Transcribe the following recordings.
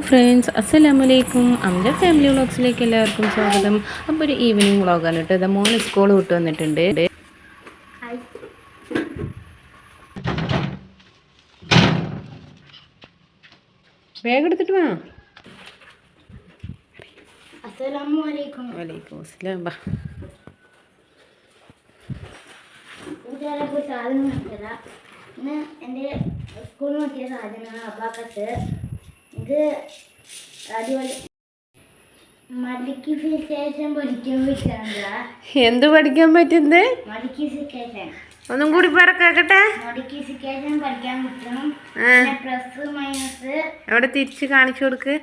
Friends അസ്സലാമലൈക്കും അമ്മ family വ്ളോഗ്സിലേക്ക് എല്ലാവർക്കും സ്വാഗതം. അപ്പോൾ ഒരു ഈവനിങ് വ്ളോഗാണ് കേട്ടോ. ഇത് മോൾ സ്കൂൾ വിട്ട് വന്നിട്ടുണ്ട്. ബാഗ് എടുത്തിട്ട് വാ. വലൈക്കും അസ്സലാം. ബാ സാധനം എന്റെ സ്കൂളിൽ നോക്കിയ സാധനങ്ങൾ അബാക്കത്ത് ഇത് അടിപൊളി. എന്ത് പഠിക്കാൻ പറ്റുന്നത് ഒന്നും കൂടി പറക്കട്ടെ കേക്കട്ടെ. മഡിക്കിഫിക്കേഷൻ പഠിക്കാൻ പറ്റണം. പിന്നെ പ്ലസ് മൈനസ് അവിടെ തിരിച്ച് കാണിച്ചു കൊടുക്ക്?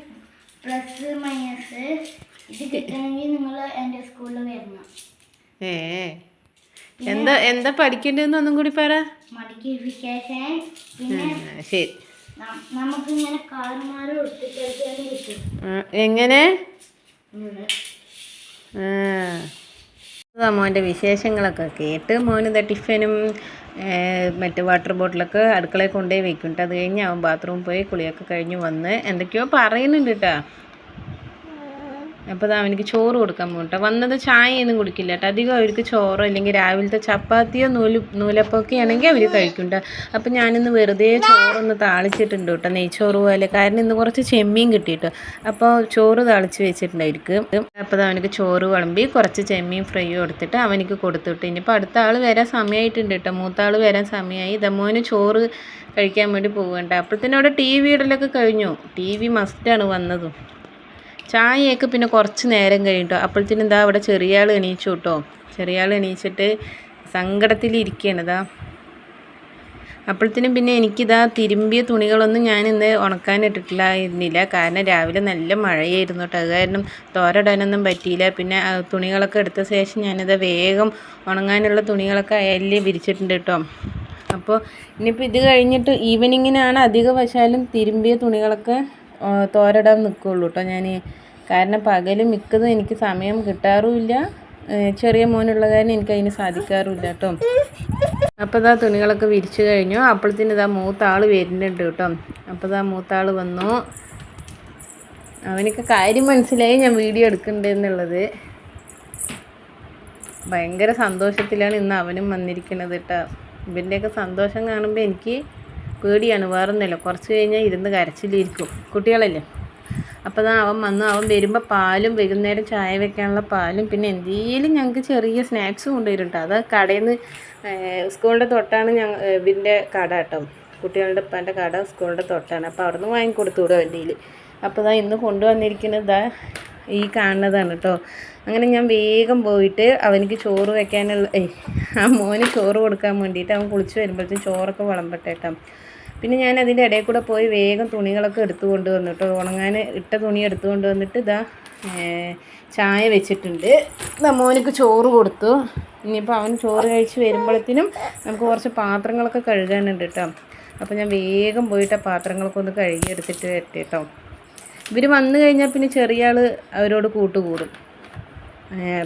പ്ലസ് മൈനസ് ഇത് കിട്ടണമെങ്കിൽ നിങ്ങൾ എന്റെ സ്കൂളിൽ വരണം. ഏ. എന്താ എന്താ പഠിക്കേണ്ടതെന്ന് ഒന്നും കൂടി പറ. പിന്നെ ശരി. എങ്ങനെ? മോന്റെ വിശേഷങ്ങളൊക്കെ കേട്ട് മോന് ഇത് ടിഫിനും മറ്റു വാട്ടർ ബോട്ടിലൊക്കെ അടുക്കളയിൽ കൊണ്ടുപോയി വെക്കും കേട്ടോ അത് കഴിഞ്ഞ് അവൻ ബാത്റൂമിൽ പോയി കുളിയൊക്കെ കഴിഞ്ഞ് വന്ന് എന്തൊക്കെയോ പറയുന്നുണ്ട് കേട്ടോ അപ്പോൾ അവനിക്ക് ചോറ് കൊടുക്കാൻ പോകും കേട്ടോ വന്നത് ചായയൊന്നും കുടിക്കില്ല കേട്ടോ. അധികം അവർക്ക് ചോറോ അല്ലെങ്കിൽ രാവിലത്തെ ചപ്പാത്തിയോ നൂൽ നൂലപ്പൊക്കെ ആണെങ്കിൽ അവർ കഴിക്കും കേട്ടോ അപ്പോൾ ഞാനിന്ന് വെറുതെ ചോറൊന്ന് താളിച്ചിട്ടുണ്ട് കേട്ടോ. നെയ്ച്ചോറ് പോലെ. കാരണം ഇന്ന് കുറച്ച് ചെമ്മീൻ കിട്ടിയിട്ടോ. അപ്പോൾ ചോറ് താളിച്ച് വെച്ചിട്ടുണ്ടായിരിക്കും അപ്പോൾ അവനക്ക് ചോറ് വിളമ്പി കുറച്ച് ചെമ്മീൻ ഫ്രൈ കൊടുത്തിട്ട് അവനിക്ക് കൊടുത്തിട്ട് ഇനിയിപ്പോൾ അടുത്ത ആൾ വരാൻ സമയമായിട്ടുണ്ട് കേട്ടോ. മൂത്ത ആൾ വരാൻ സമയമായി ദമോന് ചോറ് കഴിക്കാൻ വേണ്ടി പോകണ്ട അപ്പോഴത്തേനും അവിടെ ടി വി ഇടലൊക്കെ കഴിഞ്ഞു. ടി വി മസ്റ്റാണ് വന്നതും. ചായയൊക്കെ പിന്നെ കുറച്ച് നേരം കഴിഞ്ഞിട്ടോ. അപ്പോഴത്തേനും എന്താ അവിടെ ചെറിയ ആൾ എണീച്ചു കേട്ടോ. ചെറിയ ആൾ എണീച്ചിട്ട് സങ്കടത്തിലിരിക്കുകയാണ് ഇതാ. അപ്പോഴത്തേനും പിന്നെ എനിക്കിതാ തിരുമ്പിയ തുണികളൊന്നും ഞാൻ ഇന്ന് ഉണക്കാനിട്ടിട്ടില്ലായിരുന്നില്ല കാരണം രാവിലെ നല്ല മഴയായിരുന്നു കേട്ടോ. അത് കാരണം തോരടാനൊന്നും പറ്റിയില്ല. പിന്നെ തുണികളൊക്കെ എടുത്ത ശേഷം ഞാനിത് വേഗം ഉണങ്ങാനുള്ള തുണികളൊക്കെ അയലിൽ വിരിച്ചിട്ടുണ്ട് കേട്ടോ. അപ്പോൾ ഇനിയിപ്പോൾ ഇത് കഴിഞ്ഞിട്ട് ഈവനിങ്ങിനാണ് അധിക വശാലും തിരുമ്പിയ തുണികളൊക്കെ തോരടാൻ നിൽക്കുള്ളൂ കേട്ടോ ഞാൻ കാരണം പകൽ മിക്കതും എനിക്ക് സമയം കിട്ടാറുമില്ല. ചെറിയ മോനുള്ള കാരണം എനിക്ക് അതിന് സാധിക്കാറുമില്ല കേട്ടോ അപ്പോൾ ഇതാ തുണികളൊക്കെ വിരിച്ചു കഴിഞ്ഞു. അപ്പോഴത്തേന് ഇതാ മൂത്താൾ വരുന്നുണ്ട് കേട്ടോ അപ്പോൾ ഇതാ മൂത്താൾ വന്നു. അവനൊക്കെ കാര്യം മനസ്സിലായി ഞാൻ വീഡിയോ എടുക്കണ്ടെന്നുള്ളത്. ഭയങ്കര സന്തോഷത്തിലാണ് ഇന്ന് അവനും വന്നിരിക്കുന്നത് കേട്ടോ ഇവന്റെയൊക്കെ സന്തോഷം കാണുമ്പോൾ എനിക്ക് പേടിയാണ് വേറൊന്നുമില്ല. കുറച്ച് കഴിഞ്ഞാൽ ഇരുന്ന് കരച്ചിലിരിക്കും. കുട്ടികളല്ലേ? അപ്പോൾ ദാ അവൻ വന്നു. അവൻ വരുമ്പോൾ പാലും വൈകുന്നേരം ചായ വെക്കാനുള്ള പാലും പിന്നെ എന്തെങ്കിലും ഞങ്ങൾക്ക് ചെറിയ സ്നാക്സും കൊണ്ടുവരും കേട്ടോ അത് കടയിൽ നിന്ന് സ്കൂളിന്റെ തൊട്ടാണ് ഞങ്ങൾ ഇവന്റെ കട കേട്ടോ. കുട്ടികളുടെ ഉപ്പാന്റെ കട സ്കൂളിന്റെ തൊട്ടാണ്. അപ്പോൾ അവിടെ നിന്ന് വാങ്ങിക്കൊടുത്തു വിടും അവന്റെ അപ്പോൾ ഇതാ ഇന്ന് കൊണ്ടുവന്നിരിക്കുന്നത് ഇതാ ഈ കാണുന്നതാണ് കേട്ടോ. അങ്ങനെ ഞാൻ വേഗം പോയിട്ട് അവനിക്ക് ചോറ് വെക്കാനുള്ള ആ മോന് ചോറ് കൊടുക്കാൻ വേണ്ടിയിട്ട് അവൻ കുളിച്ച് വരുമ്പോഴത്തേക്കും ചോറൊക്കെ വിളമ്പട്ടെ കേട്ടോ. പിന്നെ ഞാൻ അതിന്റെ ഇടയിൽ കൂടെ പോയി വേഗം തുണികളൊക്കെ എടുത്തു കൊണ്ട് വന്നിട്ട് ഉണങ്ങാൻ ഇട്ട തുണി എടുത്തു കൊണ്ട് വന്നിട്ട് ഇതാ ചായ വെച്ചിട്ടുണ്ട്. നമ്മോനക്ക് മോനിക്ക് ചോറ് കൊടുത്തു. ഇനിയിപ്പോൾ അവൻ ചോറ് കഴിച്ച് വരുമ്പോഴത്തേനും നമുക്ക് കുറച്ച് പാത്രങ്ങളൊക്കെ കഴുകാനുണ്ട് കേട്ടോ. അപ്പോൾ ഞാൻ വേഗം പോയിട്ട് ആ പാത്രങ്ങളൊക്കെ ഒന്ന് കഴുകിയെടുത്തിട്ട് വരട്ടെ കേട്ടോ. ഇവർ വന്നു കഴിഞ്ഞാൽ പിന്നെ ചെറിയ ആൾ അവരോട് കൂട്ടുകൂടും.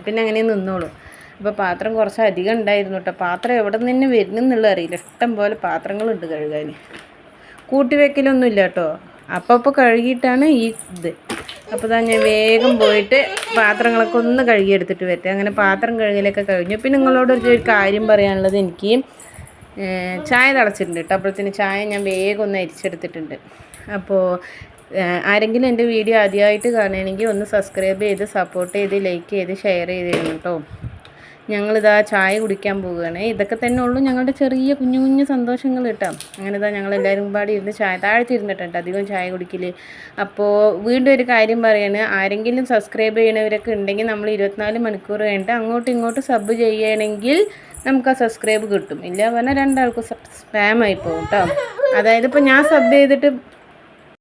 പിന്നെ അങ്ങനെ നിന്നോളും. അപ്പോൾ പാത്രം കുറച്ച് അധികം ഉണ്ടായിരുന്നു കേട്ടോ പാത്രം എവിടെ നിന്ന് വരുന്നെന്നുള്ള അറിയില്ല. ഇഷ്ടം പോലെ പാത്രങ്ങളുണ്ട് കഴുകാൻ. കൂട്ടിവെക്കലൊന്നും ഇല്ല കേട്ടോ അപ്പോൾ അപ്പോൾ കഴുകിയിട്ടാണ് ഈ ഇത്. അപ്പോൾ താ ഞാൻ വേഗം പോയിട്ട് പാത്രങ്ങളൊക്കെ ഒന്ന് കഴുകിയെടുത്തിട്ട് വരട്ടെ. അങ്ങനെ പാത്രം കഴുകലൊക്കെ കഴിഞ്ഞു. പിന്നെ നിങ്ങളോട് ഒരു കാര്യം പറയാനുള്ളത് എനിക്ക് ചായ തിളച്ചിട്ടുണ്ട് കേട്ടോ അപ്പോഴത്തേന് ചായ ഞാൻ വേഗം ഒന്ന് അരിച്ചെടുത്തിട്ടുണ്ട്. അപ്പോൾ ആരെങ്കിലും എന്റെ വീഡിയോ ആദ്യമായിട്ട് കാണുകയാണെങ്കിൽ ഒന്ന് സബ്സ്ക്രൈബ് ചെയ്ത് സപ്പോർട്ട് ചെയ്ത് ലൈക്ക് ചെയ്ത് ഷെയർ ചെയ്ത് തരണം കേട്ടോ ഞങ്ങളിതാ ചായ കുടിക്കാൻ പോവുകയാണ്. ഇതൊക്കെ തന്നെ ഉള്ളൂ ഞങ്ങളുടെ ചെറിയ കുഞ്ഞു കുഞ്ഞു സന്തോഷങ്ങൾ കേട്ടോ. അങ്ങനെ ഇതാ ഞങ്ങളെല്ലാവരും പാടി ഇരുന്ന് ചായ താഴ്ത്തിരുന്നിട്ടുണ്ട് അധികം ചായ കുടിക്കൽ അപ്പോൾ വീണ്ടും ഒരു കാര്യം പറയാണ് ആരെങ്കിലും സബ്സ്ക്രൈബ് ചെയ്യണവരൊക്കെ ഉണ്ടെങ്കിൽ നമ്മൾ ഇരുപത്തിനാല് മണിക്കൂർ കഴിഞ്ഞിട്ട് അങ്ങോട്ടും ഇങ്ങോട്ടും സബ് ചെയ്യണമെങ്കിൽ നമുക്ക് ആ സബ്സ്ക്രൈബ് കിട്ടും. ഇല്ല പറഞ്ഞാൽ രണ്ടാൾക്കും സ്പാം ആയി പോകും കേട്ടോ അതായത് ഇപ്പോൾ ഞാൻ സബ് ചെയ്തിട്ട്